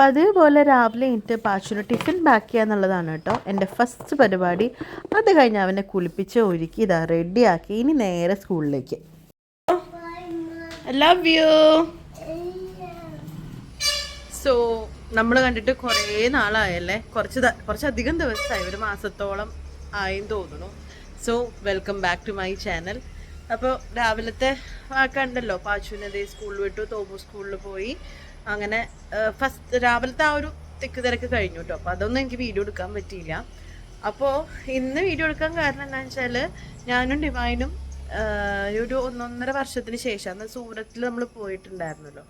പതിവ് അതേപോലെ രാവിലെ എനിക്ക് പാച്ചുന് ടിഫിൻ പാക്ക് ചെയ്യുക എന്നുള്ളതാണ് കേട്ടോ എന്റെ ഫസ്റ്റ് പരിപാടി. അത് കഴിഞ്ഞ് അവനെ കുളിപ്പിച്ച് ഒരുക്കി ഇതാ റെഡിയാക്കി ഇനി നേരെ സ്കൂളിലേക്ക്. ലവ് യു സോ നമ്മൾ കണ്ടിട്ട് കുറേ നാളായല്ലേ? കുറച്ച് കുറച്ചധികം ദിവസമായി. ഒരു മാസത്തോളം ആയെന്ന് തോന്നുന്നു. So welcome back to my channel അപ്പോൾ രാവിലത്തെ ആ കണ്ടല്ലോ പാച്ചുവിനെ സ്കൂളിൽ വിട്ടു തോമു സ്കൂളിൽ പോയി. അങ്ങനെ ഫസ്റ്റ് രാവിലത്തെ ആ ഒരു തിക്ക് തിരക്ക് കഴിഞ്ഞു കേട്ടോ അപ്പോൾ അതൊന്നും എനിക്ക് വീഡിയോ എടുക്കാൻ പറ്റിയില്ല. അപ്പോൾ ഇന്ന് വീഡിയോ എടുക്കാൻ കാരണം എന്താണെന്ന് വെച്ചാൽ ഞാനും ഡിവൈനും ഒരു ഒന്നൊന്നര വർഷത്തിന് ശേഷം അന്ന് സൂറത്തിൽ നമ്മൾ പോയിട്ടുണ്ടായിരുന്നല്ലോ.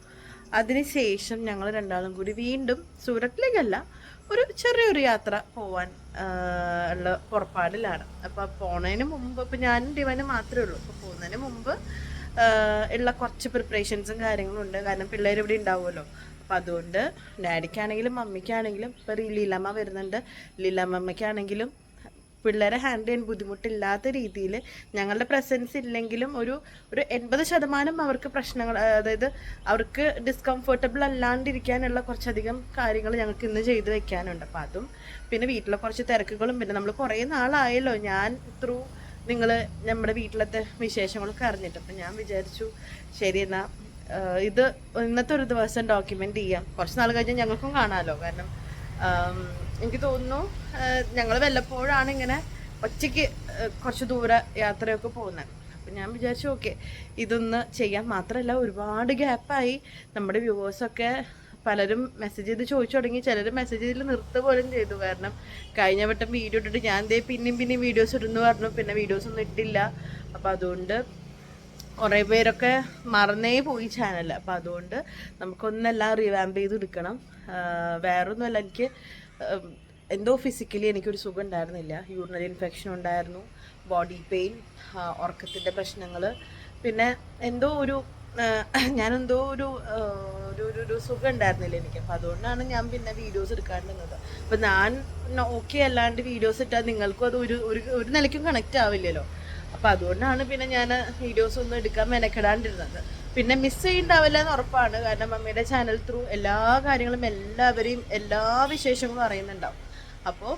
അതിനുശേഷം ഞങ്ങൾ രണ്ടാളും കൂടി വീണ്ടും സൂറത്തിലേക്കല്ല ഒരു ചെറിയൊരു യാത്ര പോവാൻ ഉള്ള പുറപ്പാടിലാണ്. അപ്പോൾ പോണതിന് മുമ്പ് ഇപ്പോൾ ഞാനും ഡിവനും മാത്രമേ ഉള്ളൂ. അപ്പോൾ പോകുന്നതിന് മുമ്പ് ഉള്ള കുറച്ച് പ്രിപ്പറേഷൻസും കാര്യങ്ങളും ഉണ്ട്. കാരണം പിള്ളേർ ഇവിടെ ഉണ്ടാവുമല്ലോ. അപ്പം അതുകൊണ്ട് ഡാഡിക്കാണെങ്കിലും മമ്മിക്കാണെങ്കിലും ഇപ്പോൾ ലീലമ്മ വരുന്നുണ്ട്. ലീലമ്മയ്ക്കാണെങ്കിലും പിള്ളേരെ ഹാൻഡിൽ ചെയ്യാൻ ബുദ്ധിമുട്ടില്ലാത്ത രീതിയിൽ ഞങ്ങളുടെ പ്രസൻസ് ഇല്ലെങ്കിലും ഒരു ഒരു എൺപത് ശതമാനം അവർക്ക് പ്രശ്നങ്ങൾ അതായത് അവർക്ക് ഡിസ്കംഫർട്ടബിൾ അല്ലാണ്ടിരിക്കാനുള്ള കുറച്ചധികം കാര്യങ്ങൾ ഞങ്ങൾക്ക് ഇന്ന് ചെയ്ത് വെക്കാനുണ്ട്. അപ്പം അതും പിന്നെ വീട്ടിലെ കുറച്ച് തിരക്കുകളും പിന്നെ നമ്മൾ കുറേ നാളായല്ലോ. ഞാൻ ത്രൂ നിങ്ങൾ നമ്മുടെ വീട്ടിലത്തെ വിശേഷങ്ങളൊക്കെ അറിഞ്ഞിട്ട്. അപ്പം ഞാൻ വിചാരിച്ചു ശരി എന്നാൽ ഇത് ഇന്നത്തെ ഒരു ദിവസം ഡോക്യുമെന്റ് ചെയ്യാം. കുറച്ച് നാൾ കഴിഞ്ഞാൽ ഞങ്ങൾക്കും കാണാമല്ലോ കാരണം എനിക്ക് തോന്നുന്നു ഞങ്ങൾ വല്ലപ്പോഴാണ് ഇങ്ങനെ ഒറ്റയ്ക്ക് കുറച്ച് ദൂര യാത്രയൊക്കെ പോകുന്നത്. അപ്പം ഞാൻ വിചാരിച്ചു ഓക്കെ ഇതൊന്ന് ചെയ്യാം. മാത്രമല്ല ഒരുപാട് ഗ്യാപ്പായി നമ്മുടെ വ്യൂവേഴ്സൊക്കെ പലരും മെസ്സേജ് ചെയ്ത് ചോദിച്ചു തുടങ്ങി. ചിലർ മെസ്സേജ് ചെയ്തിൽ നിർത്തുക പോലും ചെയ്തു. കാരണം കഴിഞ്ഞ വട്ടം വീഡിയോ ഇട്ടിട്ട് ഞാൻ ദേ പിന്നെയും പിന്നെയും വീഡിയോസ് ഇടുന്നു പറഞ്ഞു. പിന്നെ വീഡിയോസ് ഒന്നും ഇട്ടില്ല. അപ്പോൾ അതുകൊണ്ട് കുറേ പേരൊക്കെ മറന്നേ പോയി ചാനൽ അപ്പോൾ അതുകൊണ്ട് നമുക്കൊന്നെല്ലാം റിവാമ്പ് ചെയ്ത് എടുക്കണം. വേറൊന്നുമല്ല എനിക്ക് എന്തോ ഫിസിക്കലി എനിക്കൊരു സുഖം ഉണ്ടായിരുന്നില്ല. യൂറിനറി ഇൻഫെക്ഷൻ ഉണ്ടായിരുന്നു. ബോഡി പെയിൻ ഉറക്കത്തിന്റെ പ്രശ്നങ്ങൾ പിന്നെ എന്തോ ഒരു ഞാനെന്തോ ഒരു ഒരു ഒരു ഒരു സുഖം ഉണ്ടായിരുന്നില്ല എനിക്ക്. അപ്പോൾ അതുകൊണ്ടാണ് ഞാൻ പിന്നെ വീഡിയോസ് എടുക്കാണ്ടിരുന്നത് അപ്പോൾ ഞാൻ ഓക്കെ അല്ലാണ്ട് വീഡിയോസ് ഇട്ടാൽ നിങ്ങൾക്കും അത് ഒരു ഒരു ഒരു നിലയ്ക്കും കണക്റ്റ് ആവില്ലല്ലോ. അപ്പം അതുകൊണ്ടാണ് പിന്നെ ഞാൻ വീഡിയോസ് ഒന്നും എടുക്കാൻ മെനക്കെടാണ്ടിരുന്നത്. പിന്നെ മിസ് ചെയ്യണ്ടാവില്ല എന്ന് ഉറപ്പാണ്. കാരണം മമ്മിയുടെ ചാനൽ ത്രൂ എല്ലാ കാര്യങ്ങളും എല്ലാവരെയും എല്ലാ വിശേഷങ്ങളും അറിയുന്നുണ്ടാവും. അപ്പോൾ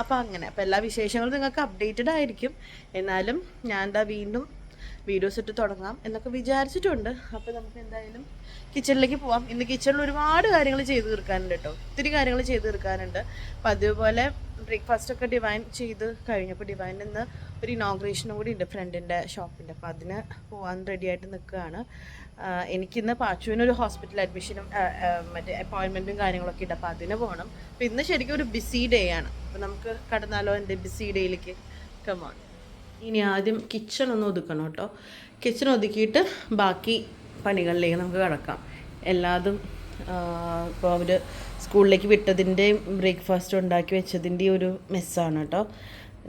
അപ്പോൾ അങ്ങനെ. അപ്പോൾ എല്ലാ വിശേഷങ്ങളും നിങ്ങൾക്ക് അപ്ഡേറ്റഡ് ആയിരിക്കും. എന്നാലും ഞാൻ എന്താ വീണ്ടും വീഡിയോസ് ഇട്ട് തുടങ്ങാം എന്നൊക്കെ വിചാരിച്ചിട്ടുണ്ട്. അപ്പോൾ നമുക്ക് എന്തായാലും കിച്ചണിലേക്ക് പോവാം. ഇന്ന് കിച്ചണിൽ ഒരുപാട് കാര്യങ്ങൾ ചെയ്തു തീർക്കാനുണ്ട് കേട്ടോ ഒത്തിരി കാര്യങ്ങൾ ചെയ്തു തീർക്കാനുണ്ട്. അപ്പോൾ അതേപോലെ ബ്രേക്ക്ഫാസ്റ്റ് ഒക്കെ ഡിവൈൻ ചെയ്ത് കഴിഞ്ഞപ്പോൾ ഡിവൈൻ ഇന്ന് ഒരു ഇനോഗ്രേഷനും കൂടി ഉണ്ട് ഫ്രണ്ടിന്റെ ഷോപ്പിന്റെ അപ്പോൾ അതിന് പോകാൻ റെഡി ആയിട്ട് നിൽക്കുകയാണ്. എനിക്കിന്ന് പാച്ചുവിനൊരു ഹോസ്പിറ്റൽ അഡ്മിഷനും മറ്റേ അപ്പോയിൻമെന്റും കാര്യങ്ങളൊക്കെ ഉണ്ട്. അപ്പോൾ അതിന് പോകണം അപ്പോൾ ഇന്ന് ശരിക്കും ഒരു ബിസി ഡേ ആണ്. അപ്പോൾ നമുക്ക് കടന്നാലോ എന്റെ ബിസി ഡേയിലേക്ക് കമോൺ ഇനി ആദ്യം കിച്ചൺ ഒന്ന് ഒതുക്കണം കേട്ടോ. കിച്ചൺ ഒതുക്കിയിട്ട് ബാക്കി പണികളിലേക്ക് നമുക്ക് കിടക്കാം. എല്ലാതും ഇപ്പോൾ അവർ സ്കൂളിലേക്ക് വിട്ടതിന്റെയും ബ്രേക്ക്ഫാസ്റ്റ് ഉണ്ടാക്കി വെച്ചതിന്റെയും ഒരു മെസ്സാണ് കേട്ടോ.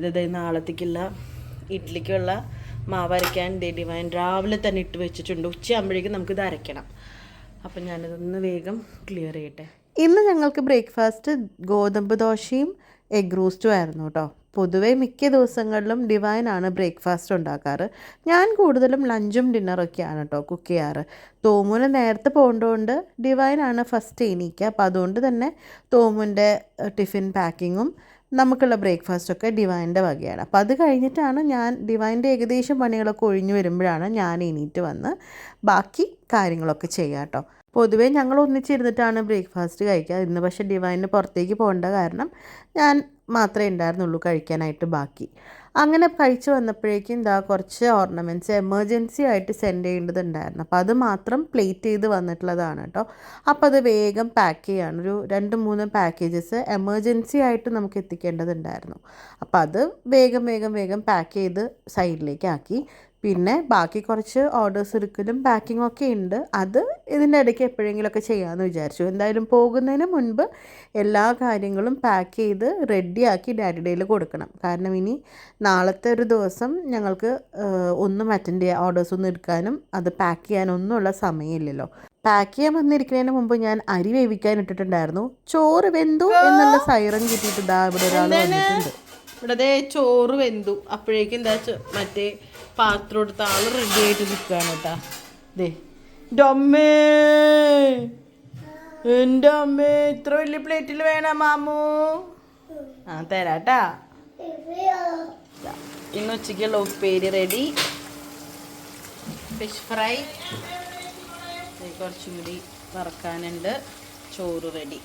ഇത് നാളത്തേക്കുള്ള ഇഡ്ഡലിക്കുള്ള മാവ് അരയ്ക്കാൻ ഡിവൈൻ രാവിലെ തന്നെ ഇട്ട് വെച്ചിട്ടുണ്ട്. ഉച്ചയാകുമ്പോഴേക്കും നമുക്കിത് അരയ്ക്കണം. അപ്പം ഞാനിതൊന്ന് വേഗം ക്ലിയർ ചെയ്യട്ടെ. ഇന്ന് ഞങ്ങൾക്ക് ബ്രേക്ക്ഫാസ്റ്റ് ഗോതമ്പ് ദോശയും എഗ് റോസ്റ്റും ആയിരുന്നു കേട്ടോ. പൊതുവേ മിക്ക ദിവസങ്ങളിലും ഡിവൈനാണ് ബ്രേക്ക്ഫാസ്റ്റ് ഉണ്ടാക്കാറ്. ഞാൻ കൂടുതലും ലഞ്ചും ഡിന്നറൊക്കെയാണ് കേട്ടോ കുക്ക് ചെയ്യാറ്. തോമുന് നേരത്തെ പോകേണ്ടതുകൊണ്ട് ഡിവൈനാണ് ഫസ്റ്റ് എണീക്കുക അപ്പോൾ അതുകൊണ്ട് തന്നെ തോമുന്റെ ടിഫിൻ പാക്കിങ്ങും നമുക്കുള്ള ബ്രേക്ക്ഫാസ്റ്റൊക്കെ ഡിവൈന്റെ വകയാണ്. അപ്പോൾ അത് കഴിഞ്ഞിട്ടാണ് ഞാൻ ഡിവൈന്റെ ഏകദേശം പണികളൊക്കെ ഒഴിഞ്ഞു വരുമ്പോഴാണ് ഞാൻ എണീറ്റ് വന്ന് ബാക്കി കാര്യങ്ങളൊക്കെ ചെയ്യുക കേട്ടോ പൊതുവേ ഞങ്ങൾ ഒന്നിച്ചിരുന്നിട്ടാണ് ബ്രേക്ക്ഫാസ്റ്റ് കഴിക്കുക ഇന്ന് പക്ഷേ ഡിവൈന് പുറത്തേക്ക് പോകേണ്ട കാരണം ഞാൻ മാത്രമേ ഉണ്ടായിരുന്നുള്ളൂ കഴിക്കാനായിട്ട് ബാക്കി. അങ്ങനെ കഴിച്ചു വന്നപ്പോഴേക്കും ഇതാ കുറച്ച് ഓർണമെന്റ്സ് എമർജൻസി ആയിട്ട് സെൻഡ് ചെയ്യേണ്ടതുണ്ടായിരുന്നു. അപ്പോൾ അത് മാത്രം പ്ലേറ്റ് ചെയ്ത് വന്നിട്ടുള്ളതാണ് കേട്ടോ അപ്പോൾ അത് വേഗം പാക്ക് ചെയ്യാണ്. ഒരു രണ്ട് മൂന്ന് പാക്കേജസ് എമർജൻസി ആയിട്ട് നമുക്ക് എത്തിക്കേണ്ടതുണ്ടായിരുന്നു. അപ്പോൾ അത് വേഗം വേഗം വേഗം പാക്ക് ചെയ്ത് സൈഡിലേക്ക് ആക്കി. പിന്നെ ബാക്കി കുറച്ച് ഓർഡേഴ്സ് എടുക്കലും പാക്കിംഗ് ഒക്കെ ഉണ്ട്. അത് ഇതിന്റെ ഇടയ്ക്ക് എപ്പോഴെങ്കിലുമൊക്കെ ചെയ്യാമെന്ന് വിചാരിച്ചു. എന്തായാലും പോകുന്നതിന് മുൻപ് എല്ലാ കാര്യങ്ങളും പാക്ക് ചെയ്ത് റെഡിയാക്കി ഡാഡി ഡേയിൽ കൊടുക്കണം. കാരണം ഇനി നാളത്തെ ഒരു ദിവസം ഞങ്ങൾക്ക് ഒന്നും അറ്റൻഡ് ചെയ്യാൻ ഓർഡേഴ്സ് ഒന്നും എടുക്കാനും അത് പാക്ക് ചെയ്യാനൊന്നും ഉള്ള സമയമില്ലല്ലോ. പാക്ക് ചെയ്യാൻ വന്നിരിക്കുന്നതിന് മുമ്പ് ഞാൻ അരി വേവിക്കാൻ ഇട്ടിട്ടുണ്ടായിരുന്നു. ചോറ് വെന്തു എന്നുള്ള സൈറൻ കിട്ടിയിട്ട് ഇതാ ഇവിടെ ഒരാൾ വന്നിട്ടുണ്ട്. ഇവിടെ ചോറ് വെന്തു. അപ്പോഴേക്കും എന്താ മറ്റേ പാത്രം എടുത്ത റെഡി ആയിട്ട് നിൽക്കുകയാണ് കേട്ടാ ദേ അമ്മേ. എന്റെ അമ്മേ ഇത്ര വലിയ പ്ലേറ്റിൽ വേണം മാമു? ആ തരാട്ടാ ഇന്ന് ഉച്ചയ്ക്കുള്ള ഉപ്പേരി റെഡി ഫിഷ് ഫ്രൈ കുറച്ചും കൂടി വറക്കാനുണ്ട്. ചോറ് റെഡി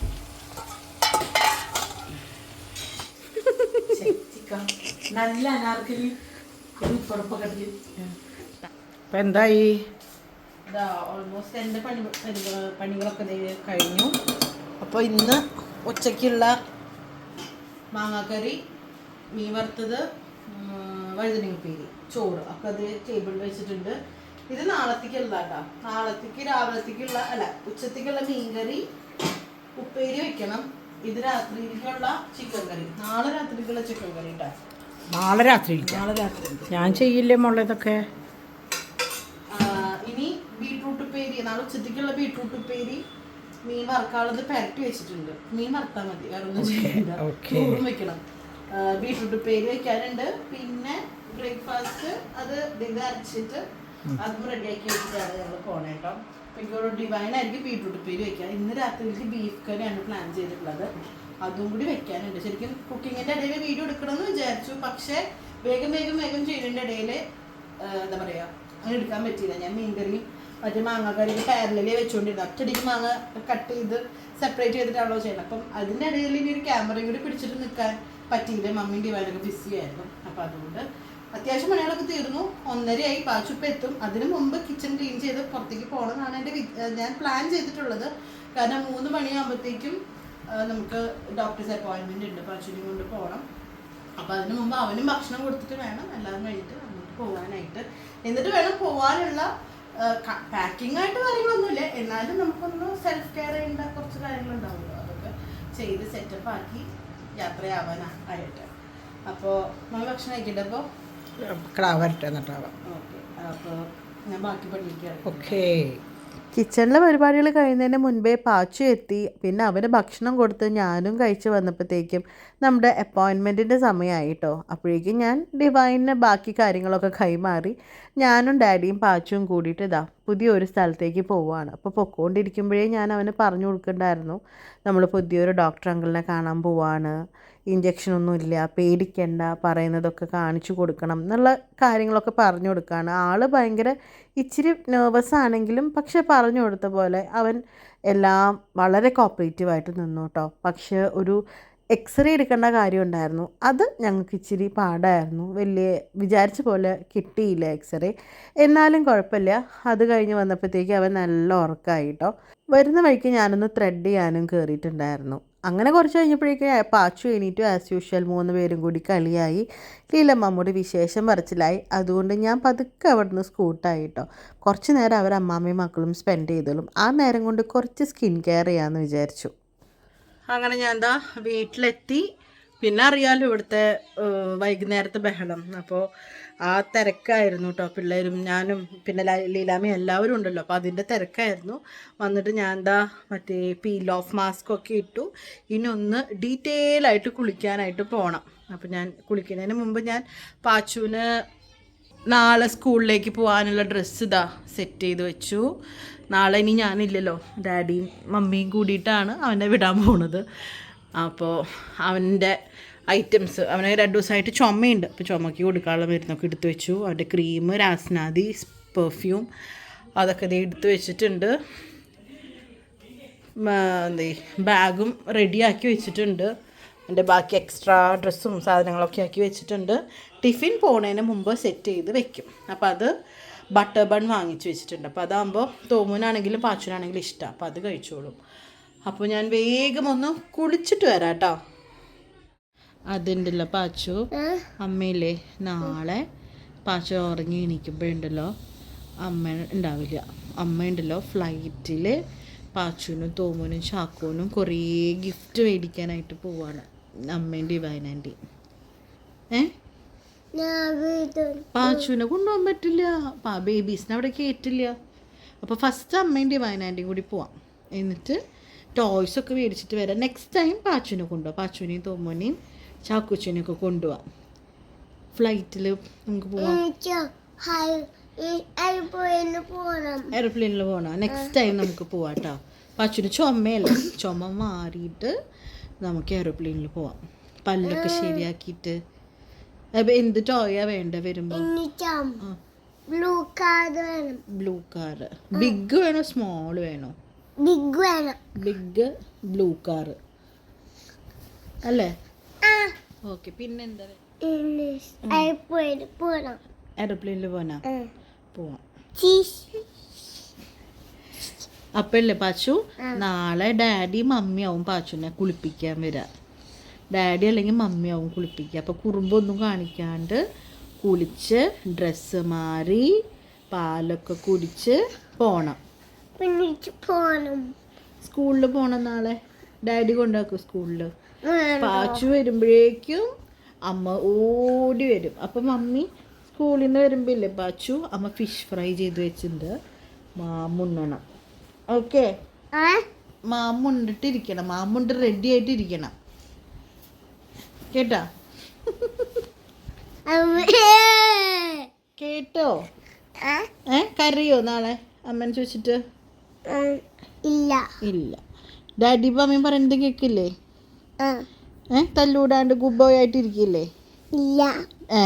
നല്ല അനാർക്കലി. ഇപ്പൊ എന്തായി? ഓൾമോസ്റ്റ് എന്റെ പണി പണി- പണികളൊക്കെ കഴിഞ്ഞു. അപ്പോൾ ഇന്ന് ഉച്ചയ്ക്കുള്ള മാങ്ങാക്കറി മീൻ വറുത്തത് വഴുതനങ്ങപ്പേരി ചോറ്. അപ്പൊ അത് ടേബിളിൽ വെച്ചിട്ടുണ്ട്. ഇത് നാളത്തേക്കുള്ള കേട്ടോ നാളത്തേക്ക് രാവിലത്തേക്കുള്ള അല്ല ഉച്ചത്തേക്കുള്ള മീൻകറി ഉപ്പേരി വെക്കണം. ഇത് രാത്രിയിലേക്കുള്ള ചിക്കൻ കറി. നാളെ രാത്രിക്കുള്ള ചിക്കൻ കറി കേട്ടോ നാളെ രാത്രി നാളെ രാത്രി ഞാൻ ചെയ്യില്ലേ മോളെ ഇതൊക്കെ? ഇനി ബീട്രൂട്ട് ഉപ്പേരി നാളെ ഉച്ചത്തേക്കുള്ള ബീട്രൂട്ട് ഉപ്പേരി മീൻ വറക്കാനുള്ളത് പെരട്ടി വെച്ചിട്ടുണ്ട്. മീൻ വറുത്താൽ മതി വേറെ ഒന്നും ചെയ്യണ്ട. വെക്കണം. ബീട്രൂട്ട് ഉപ്പേരി വെക്കാനുണ്ട്. പിന്നെ ബ്രേക്ക്ഫാസ്റ്റ് അത് ഇത് അരച്ചിട്ട് അതും റെഡിയാക്കി വെച്ചിട്ടാണ് ഞങ്ങൾ പോണേ കേട്ടോ അപ്പൊ എനിക്കൊരു ഡിവൈൻ ആയിരിക്കും ബീട്രൂട്ട് ഉപ്പേരി വെക്കാം ഇന്ന് രാത്രിയിലേക്ക് ബീഫ് കറിയാണ് പ്ലാൻ ചെയ്തിട്ടുള്ളത്. അതും കൂടി വെക്കാനുണ്ട്. ശരിക്കും കുക്കിങ്ങിന്റെ ഇടയിൽ വീഡിയോ എടുക്കണമെന്ന് വിചാരിച്ചു. പക്ഷെ വേഗം വേഗം വേഗം ചെയ്യുന്നതിന്റെ ഇടയിൽ എന്താ പറയാ അങ്ങനെ എടുക്കാൻ പറ്റിയില്ല. ഞാൻ മീൻകറിയും മറ്റേ മാങ്ങാക്കറിയും പാരലേ വെച്ചുകൊണ്ടിരുന്നു ഒറ്റടിക്ക് മാങ്ങ കട്ട് ചെയ്ത് സെപ്പറേറ്റ് ചെയ്തിട്ടാണല്ലോ ചെയ്യണം. അപ്പം അതിന്റെ ഇടയിൽ ഇനി ഒരു ക്യാമറയും കൂടി പിടിച്ചിട്ട് നിൽക്കാൻ പറ്റിയില്ല. മമ്മിയും ഡിവാനൊക്കെ ബിസി ആയിരുന്നു. അപ്പം അതുകൊണ്ട് അത്യാവശ്യം പണികളൊക്കെ തീർന്നു. ഒന്നരയായി. പാച്ചുപ്പ് എത്തും. അതിനു മുമ്പ് കിച്ചൺ ക്ലീൻ ചെയ്ത് പുറത്തേക്ക് പോകണമെന്നാണ് എന്റെ ഞാൻ പ്ലാൻ ചെയ്തിട്ടുള്ളത്. കാരണം മൂന്ന് മണിയാകുമ്പോഴത്തേക്കും നമുക്ക് ഡോക്ടേഴ്സ് അപ്പോയിൻമെന്റ് ഉണ്ട് പശുവിനെ കൊണ്ട് പോകണം അപ്പം അതിന് മുമ്പ് അവനും ഭക്ഷണം കൊടുത്തിട്ട് വേണം എല്ലാവരും കഴിഞ്ഞിട്ട് അങ്ങോട്ട് പോകാനായിട്ട്. എന്നിട്ട് വേണം പോകാനുള്ള പാക്കിംഗ് ആയിട്ട് കാര്യങ്ങളൊന്നുമില്ല. എന്നാലും നമുക്കൊന്ന് സെൽഫ് കെയർ ചെയ്യേണ്ട കുറച്ച് കാര്യങ്ങളുണ്ടാവുമല്ലോ. അതൊക്കെ ചെയ്ത് സെറ്റപ്പ് ആക്കി യാത്രയാവാനായിട്ട്. അപ്പോൾ നമ്മൾ ഭക്ഷണം കഴിക്കട്ടെ അപ്പോൾ ക്ലാവ് വരട്ടെ എന്നിട്ടാവാം ഓക്കെ. അപ്പോൾ ഞാൻ ബാക്കി പഠിക്കുകയാണ് ഓക്കേ. കിച്ചണിലെ പരിപാടികൾ കഴിയുന്നതിന് മുൻപേ പാച്ചു എത്തി. പിന്നെ അവന് ഭക്ഷണം കൊടുത്ത് ഞാനും കഴിച്ച് വന്നപ്പോഴത്തേക്കും നമ്മുടെ അപ്പോയിൻമെന്റിന്റെ സമയമായിട്ടോ. അപ്പോഴേക്കും ഞാൻ ഡിവൈനിന് ബാക്കി കാര്യങ്ങളൊക്കെ കൈമാറി ഞാനും ഡാഡിയും പാച്ചുവും കൂടിയിട്ട് ഇതാ പുതിയൊരു സ്ഥലത്തേക്ക് പോവുകയാണ് അപ്പോൾ പൊക്കോണ്ടിരിക്കുമ്പോഴേ ഞാൻ അവന് പറഞ്ഞു കൊടുക്കണ്ടായിരുന്നു. നമ്മൾ പുതിയൊരു ഡോക്ടർ അങ്കിളിനെ കാണാൻ പോവാണ്. ഇഞ്ചക്ഷനൊന്നും ഇല്ല. പേടിക്കണ്ട. പറയുന്നതൊക്കെ കാണിച്ചു കൊടുക്കണം എന്നുള്ള കാര്യങ്ങളൊക്കെ പറഞ്ഞു കൊടുക്കുകയാണ് ആൾ ഭയങ്കര ഇച്ചിരി നെർവസ് ആണെങ്കിലും പക്ഷെ പറഞ്ഞു കൊടുത്ത പോലെ അവൻ എല്ലാം വളരെ കോപ്പറേറ്റീവായിട്ട് നിന്നു കേട്ടോ. പക്ഷെ ഒരു എക്സ്റേ എടുക്കേണ്ട കാര്യം ഉണ്ടായിരുന്നു അത് ഞങ്ങൾക്ക് ഇച്ചിരി പാടായിരുന്നു. വലിയ വിചാരിച്ച പോലെ കിട്ടിയില്ല എക്സ്റേ എന്നാലും കുഴപ്പമില്ല. അത് കഴിഞ്ഞ് വന്നപ്പോഴത്തേക്ക് അവൻ നല്ല ഉറക്കമായി കേട്ടോ വരുന്ന വഴിക്ക് ഞാനൊന്ന് ത്രെഡ് ചെയ്യാനും കയറിയിട്ടുണ്ടായിരുന്നു അങ്ങനെ കുറച്ച് കഴിഞ്ഞപ്പോഴേക്കും പാച്ചു എണീറ്റു ആസ് യൂഷ്വൽ മൂന്ന് പേരും കൂടി കളിയായി. ലീലമ്മമ്മൂടെ വിശേഷം പറച്ചിലായി. അതുകൊണ്ട് ഞാൻ പതുക്കെ അവിടുന്ന് സ്കൂട്ടായി കേട്ടോ കുറച്ച് നേരം അവർ അമ്മാമ്മയും മക്കളും സ്പെൻഡ് ചെയ്തോളും. ആ നേരം കൊണ്ട് കുറച്ച് സ്കിൻ കെയർ ചെയ്യാമെന്ന് വിചാരിച്ചു. അങ്ങനെ ഞാൻ എന്താ വീട്ടിലെത്തി. പിന്നെ അറിയാലോ ഇവിടുത്തെ വൈകുന്നേരത്തെ ബഹളം. അപ്പോൾ ആ തിരക്കായിരുന്നു കേട്ടോ പിള്ളേരും ഞാനും പിന്നെ ലീലാമി എല്ലാവരും ഉണ്ടല്ലോ. അപ്പോൾ അതിന്റെ തിരക്കായിരുന്നു. വന്നിട്ട് ഞാൻ എന്താ മറ്റേ പീൽ ഓഫ് മാസ്ക് ഒക്കെ ഇട്ടു. ഇനി ഒന്ന് ഡീറ്റെയിൽ ആയിട്ട് കുളിക്കാനായിട്ട് പോകണം അപ്പോൾ ഞാൻ കുളിക്കുന്നതിന് മുമ്പ് ഞാൻ പാച്ചുവിന് നാളെ സ്കൂളിലേക്ക് പോകാനുള്ള ഡ്രസ്സ് ഇതാ സെറ്റ് ചെയ്ത് വെച്ചു. നാളെ ഇനി ഞാനില്ലല്ലോ. ഡാഡിയും മമ്മിയും കൂടിയിട്ടാണ് അവനെ വിടാൻ പോണത്. അപ്പോൾ അവന്റെ ഐറ്റംസ് അവനെ രണ്ട് ദിവസമായിട്ട് ചുമയുണ്ട്. അപ്പോൾ ചുമക്ക് കൊടുക്കാനുള്ള മരുന്നൊക്കെ എടുത്തു വെച്ചു. അവന്റെ ക്രീം രാസ്നാദി പെർഫ്യൂം അതൊക്കെ ദേ എടുത്തു വെച്ചിട്ടുണ്ട്. എന്തേ ബാഗും റെഡിയാക്കി വെച്ചിട്ടുണ്ട്. എന്റെ ബാക്കി എക്സ്ട്രാ ഡ്രസ്സും സാധനങ്ങളൊക്കെ ആക്കി വെച്ചിട്ടുണ്ട്. ടിഫിൻ പോണതിന് മുമ്പ് സെറ്റ് ചെയ്ത് വെക്കും. അപ്പോൾ അത് ബട്ടർ ബൺ വാങ്ങിച്ച് വെച്ചിട്ടുണ്ട്. അപ്പോൾ അതാകുമ്പോൾ തോമുനാണെങ്കിലും പാച്ചുനാണെങ്കിലും ഇഷ്ടം. അപ്പോൾ അത് കഴിച്ചോളും. അപ്പോൾ ഞാൻ വേഗം ഒന്ന് കുളിച്ചിട്ട് വരാം കേട്ടോ. അതുണ്ടല്ലോ പാച്ചു. അമ്മയില്ലേ? നാളെ പാച്ചു ഉറങ്ങി എണീക്കുമ്പോഴുണ്ടല്ലോ അമ്മ ഉണ്ടാവില്ല. അമ്മ ഉണ്ടല്ലോ ഫ്ലൈറ്റിൽ പാച്ചുവിനും തോമുനും ചാക്കോനും കുറേ ഗിഫ്റ്റ് മേടിക്കാനായിട്ട് പോവാണ്. അമ്മയും ഡിവൈൻ ആന്റി ഏ പാച്ചുവിനെ കൊണ്ടുപോകാൻ പറ്റില്ല. പാ ബേബീസിനെ അവിടെ കയറ്റില്ല അപ്പോൾ ഫസ്റ്റ് അമ്മയും വയനാന്റെയും കൂടി പോവാം. എന്നിട്ട് ടോയ്സ് ഒക്കെ മേടിച്ചിട്ട് വരാം. നെക്സ്റ്റ് ടൈം പാച്ചുവിനെ കൊണ്ടുപോകാം പാച്ചുവിനെയും തോമോനെയും ചാക്കുച്ചിനെയും ഒക്കെ കൊണ്ടുപോവാം. ഫ്ലൈറ്റിൽ നമുക്ക് പോവാം. എയർപ്ലെയിനിൽ പോകണം നെക്സ്റ്റ് ടൈം നമുക്ക് പോവാം കേട്ടോ പാച്ചുവിന് ചുമയല്ല? ചുമ മാറിയിട്ട് നമുക്ക് എയ്റോപ്ലെയിനിൽ പോവാം. പല്ലൊക്കെ ശരിയാക്കിയിട്ട്. അപ്പൊ എന്ത് ടോയാ വേണ്ട വരുമ്പോ? എനിക്കും. Blue car blue car big വേണോ സ്മോൾ വേണോ? ബിഗ് വേണം. ബിഗ് ബ്ലൂ കാർ അല്ലേ? ഓക്കെ പിന്നെന്താ എയർപോർട്ട് പോകണം പോവാം. അപ്പല്ലേ പാച്ചു? നാളെ ഡാഡി മമ്മിയാവും പാച്ചുനെ കുളിപ്പിക്കാൻ വരാ. ഡാഡി അല്ലെങ്കിൽ മമ്മിയാവും കുളിപ്പിക്കുക അപ്പോൾ കുറുമ്പൊന്നും കാണിക്കാണ്ട് കുളിച്ച് ഡ്രസ്സ് മാറി പാലൊക്കെ കുടിച്ച് പോണം. പോകണം സ്കൂളിൽ പോണം നാളെ? ഡാഡി കൊണ്ടാക്കും സ്കൂളിൽ? പാച്ചു വരുമ്പോഴേക്കും അമ്മ ഓടി വരും. അപ്പം മമ്മി സ്കൂളിൽ നിന്ന് വരുമ്പോൾ ഇല്ലേ പാച്ചു? അമ്മ ഫിഷ് ഫ്രൈ ചെയ്ത് വെച്ചിട്ടുണ്ട്. മാമുണ്ണണം ഓക്കെ. മാമുണ്ടിട്ടിരിക്കണം. മാമുണ്ട് റെഡി ആയിട്ടിരിക്കണം. കേട്ടോ? കേട്ടോ? ഏ? കറിയോ നാളെ? അമ്മനെ ചോദിച്ചിട്ട്? ഇല്ല. ഇല്ല. ഡാഡി മമ്മിയും പറയുന്നത് കേക്കില്ലേ ഏ? തല്ലൂടാണ്ട് ഗുഡ് ബോയ് ആയിട്ട് ഇരിക്കില്ലേ ഇല്ല. ഏ?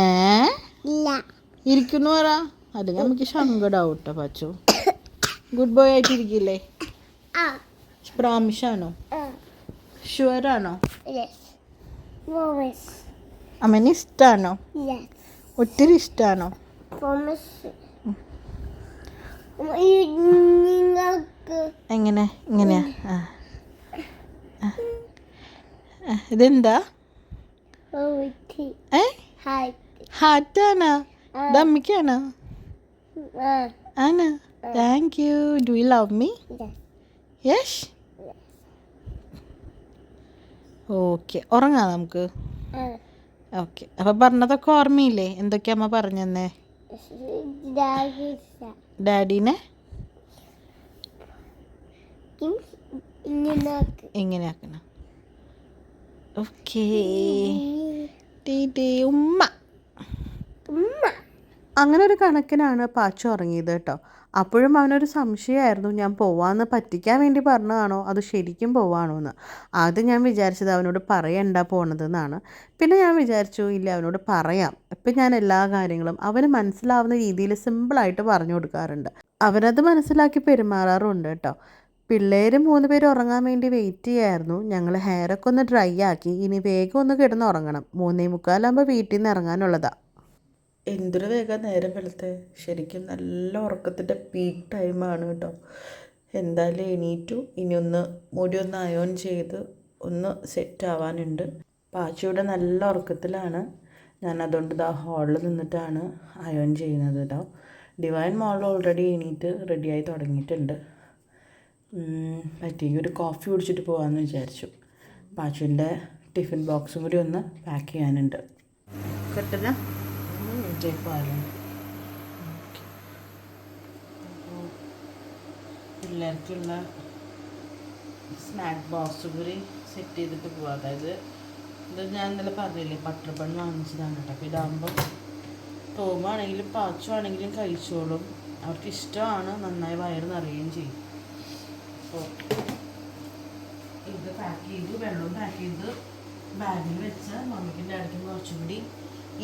ഇല്ല. ഇരിക്കുന്നു പറ. അല്ലെങ്കിൽ നമുക്ക് സങ്കടാവും കേട്ടോ പച്ചു. ഗുഡ് ബോയ് ആയിട്ടിരിക്കില്ലേ? പ്രാമിഷാണോ? ഷുവറാണോ? അമ്മന് ഇഷ്ടമാണോ ഒത്തിരി ഇഷ്ടമാണോ എങ്ങനെ? ഇങ്ങനെയാ ഇതെന്താ? ഹാറ്റാണ് ഏ? ദമ്മിക്കാണോ ആണ്? Thank you do you love me yes okay ഉറങ്ങാം നമുക്ക്. ഓക്കെ അപ്പം പറഞ്ഞതൊക്കെ ഓർമ്മയില്ലേ? എന്തൊക്കെയാ അമ്മ പറഞ്ഞെന്നേ? ഡാഡീനെ നിങ്ങൾക്ക് ആക്കണം ഓക്കേ ഉമ്മ. ഉമ്മ. അങ്ങനെ ഒരു കണക്കിനാണ് പാച്ചു ഉറങ്ങിയത് കേട്ടോ. അപ്പോഴും അവനൊരു സംശയമായിരുന്നു ഞാൻ പോവാന്ന് പറ്റിക്കാൻ വേണ്ടി പറഞ്ഞതാണോ? അത് ശരിക്കും പോവാണോ എന്ന് ആദ്യം ഞാൻ വിചാരിച്ചത് അവനോട് പറയണ്ട പോണതെന്നാണ്. പിന്നെ ഞാൻ വിചാരിച്ചു ഇല്ല അവനോട് പറയാം. ഇപ്പം ഞാൻ എല്ലാ കാര്യങ്ങളും അവന് മനസ്സിലാവുന്ന രീതിയിൽ സിമ്പിളായിട്ട് പറഞ്ഞു കൊടുക്കാറുണ്ട്. അവനത് മനസ്സിലാക്കി പെരുമാറാറുണ്ട് കേട്ടോ. പിള്ളേർ മൂന്ന് പേര് ഉറങ്ങാൻ വേണ്ടി വെയിറ്റ് ചെയ്യായിരുന്നു. ഞങ്ങൾ ഹെയറൊക്കെ ഒന്ന് ഡ്രൈ ആക്കി ഇനി വേഗം ഒന്ന് കിടന്ന് ഉറങ്ങണം മൂന്നേ മുക്കാലാകുമ്പോൾ വീട്ടിൽ നിന്ന് ഇറങ്ങാനുള്ളതാണ് എന്തൊരു വേഗം നേരം വെളുത്തെ. ശരിക്കും നല്ല ഉറക്കത്തിന്റെ പീക്ക് ടൈമാണ് കേട്ടോ. എന്തായാലും എണീറ്റു. ഇനി ഒന്ന് മുടി ഒന്ന് അയോൺ ചെയ്ത് ഒന്ന് സെറ്റ് ആവാനുണ്ട്. പാച്ചിയുടെ നല്ല ഉറക്കത്തിലാണ്. ഞാൻ അതുകൊണ്ട് ഇതാ ഹാളിൽ നിന്നിട്ടാണ് അയോൺ ചെയ്യുന്നത് കേട്ടോ. ഡിവൈൻ മോൾ ഓൾറെഡി എണീറ്റ് റെഡിയായി തുടങ്ങിയിട്ടുണ്ട്. പറ്റി ഒരു കോഫി കുടിച്ചിട്ട് പോകാമെന്ന് വിചാരിച്ചു. പാച്ചുവിന്റെ ടിഫിൻ ബോക്സും കൂടി ഒന്ന് പാക്ക് ചെയ്യാനുണ്ട്. കെട്ടില്ല ജയ്പാലം പിള്ളേർക്കുള്ള സ്നാക്ക് ബോക്സ് കൂടി സെറ്റ് ചെയ്തിട്ട് പോവാം. അതായത് ഇത് ഞാൻ ഇന്നലെ പറഞ്ഞില്ലേ ബൺ വാങ്ങിച്ചതാണ് കേട്ടോ. അപ്പോൾ ഇതാകുമ്പോൾ തോമാണെങ്കിലും പാച്ചുവാണെങ്കിലും കഴിച്ചോളും. അവർക്ക് ഇഷ്ടമാണ് നന്നായി വയറ് നിറയുകയും ചെയ്യും. അപ്പോൾ ഇത് പാക്ക് ചെയ്തു വെള്ളവും പാക്ക് ചെയ്ത് ബാഗിൽ വെച്ച് മമ്മിക്കും ഡാഡിക്കും കുറച്ചും കൂടി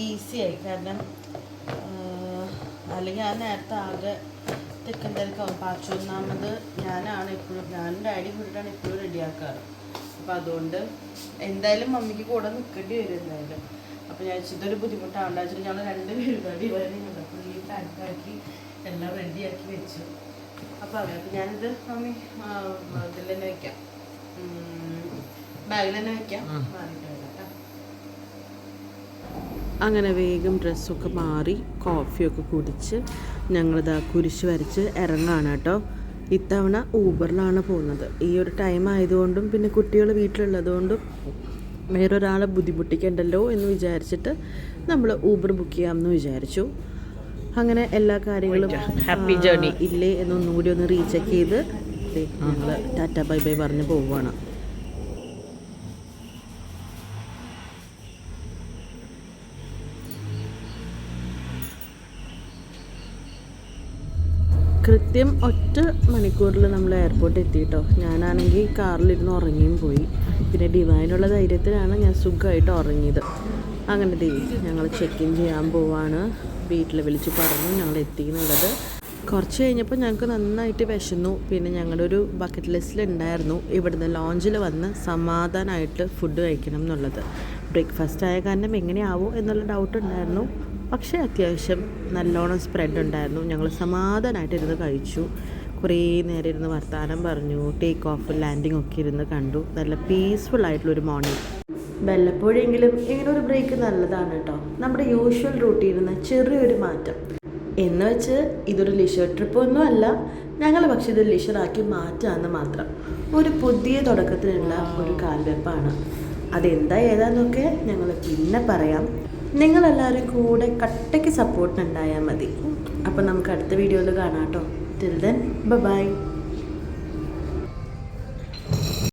ഈസിയായി കാരണം അല്ലെങ്കിൽ ആ നേരത്തെ ആകെ തെക്കൻ തിരക്കാവും പാച്ചു ഒന്നാമത് ഞാനാണ് എപ്പോഴും ഞാനും ഡാഡി കൂടിയിട്ടാണ് എപ്പോഴും റെഡിയാക്കാറ് അപ്പം അതുകൊണ്ട് എന്തായാലും മമ്മിക്ക് കൂടെ നിൽക്കേണ്ടി വരും എന്തായാലും. അപ്പം ഞാൻ ഇതൊരു ബുദ്ധിമുട്ടാണ് വെച്ചാൽ ഞങ്ങൾ രണ്ട് പേരും കൂടി വരുന്നുണ്ട് അപ്പോൾ ഈ പാക്കാക്കി എല്ലാം റെഡിയാക്കി വെച്ചു. അപ്പോൾ അതെ അപ്പം ഞാനിത് മമ്മി ഇതിൽ തന്നെ വെക്കാം. ബാഗിൽ തന്നെ വെക്കാം. മാറിയിട്ട് അങ്ങനെ വേഗം ഡ്രസ്സൊക്കെ മാറി കോഫിയൊക്കെ കുടിച്ച് ഞങ്ങളിതാ കുരിശ് വരച്ച് ഇറങ്ങാണ് കേട്ടോ. ഇത്തവണ ഊബറിലാണ് പോകുന്നത്. ഈ ഒരു ടൈം ആയതുകൊണ്ടും പിന്നെ കുട്ടികൾ വീട്ടിലുള്ളതുകൊണ്ടും വേറൊരാളെ ബുദ്ധിമുട്ടിക്കണ്ടല്ലോ എന്ന് വിചാരിച്ചിട്ട് നമ്മൾ ഊബർ ബുക്ക് ചെയ്യാമെന്ന് വിചാരിച്ചു. അങ്ങനെ എല്ലാ കാര്യങ്ങളും ഹാപ്പി ജേർണി ഇല്ലേ എന്നൊന്നും കൂടി ഒന്ന് റീചെക്ക് ചെയ്ത് ഞങ്ങൾ ടാറ്റ ബൈ ബൈ പറഞ്ഞ് പോവുകയാണ്. കൃത്യം ഒറ്റ മണിക്കൂറിൽ നമ്മൾ എയർപോർട്ടിൽ എത്തിയിട്ടോ. ഞാനാണെങ്കിൽ കാറിലിരുന്ന് ഉറങ്ങിയും പോയി. പിന്നെ ഡിവൈനുള്ള ധൈര്യത്തിലാണ് ഞാൻ സുഖമായിട്ട് ഉറങ്ങിയത്. അങ്ങനെ ദേ ഞങ്ങൾ ചെക്ക് ഇൻ ചെയ്യാൻ പോവാണ്. വീട്ടിൽ വിളിച്ച് പറഞ്ഞു ഞങ്ങൾ എത്തി എന്നുള്ളത്. കുറച്ച് കഴിഞ്ഞപ്പോൾ ഞങ്ങൾക്ക് നന്നായിട്ട് വിശന്നു. പിന്നെ ഞങ്ങളുടെ ഒരു ബക്കറ്റ് ലിസ്റ്റിൽ ഉണ്ടായിരുന്നു ഇവിടുന്ന് ലോഞ്ചിൽ വന്ന് സമാധാനമായിട്ട് ഫുഡ് കഴിക്കണം എന്നുള്ളത്. ബ്രേക്ക്ഫാസ്റ്റ് ആയ കാരണം എങ്ങനെയാവോ എന്നുള്ള ഡൗട്ട് ഉണ്ടായിരുന്നു. പക്ഷേ അത്യാവശ്യം നല്ലോണം സ്പ്രെഡ് ഉണ്ടായിരുന്നു ഞങ്ങൾ സമാധാനമായിട്ട് ഇരുന്ന് കഴിച്ചു. കുറേ നേരം ഇരുന്ന് വർത്തമാനം പറഞ്ഞു. ടേക്ക് ഓഫ് ലാൻഡിംഗ് ഒക്കെ ഇരുന്ന് കണ്ടു. നല്ല പീസ്ഫുൾ ആയിട്ടുള്ളൊരു മോർണിംഗ് വല്ലപ്പോഴെങ്കിലും ഇങ്ങനെ ഒരു ബ്രേക്ക് നല്ലതാണ് കേട്ടോ. നമ്മുടെ യൂഷ്വൽ റൂട്ടിൽ നിന്ന് ചെറിയൊരു മാറ്റം. എന്ന് വെച്ച് ഇതൊരു ലിഷർ ട്രിപ്പ് ഒന്നും അല്ല. ഞങ്ങൾ പക്ഷെ ഇത് ലിഷറാക്കി മാറ്റാമെന്ന് മാത്രം. ഒരു പുതിയ തുടക്കത്തിലുള്ള ഒരു കാൽവെപ്പാണ്. അതെന്താ ഏതാന്നൊക്കെ ഞങ്ങൾ പിന്നെ പറയാം. നിങ്ങളെല്ലാവരും കൂടെ കട്ടയ്ക്ക് സപ്പോർട്ടിനുണ്ടായാൽ മതി. അപ്പോൾ നമുക്ക് അടുത്ത വീഡിയോയിൽ കാണാം കേട്ടോ ടിൽ ദെൻ ബൈ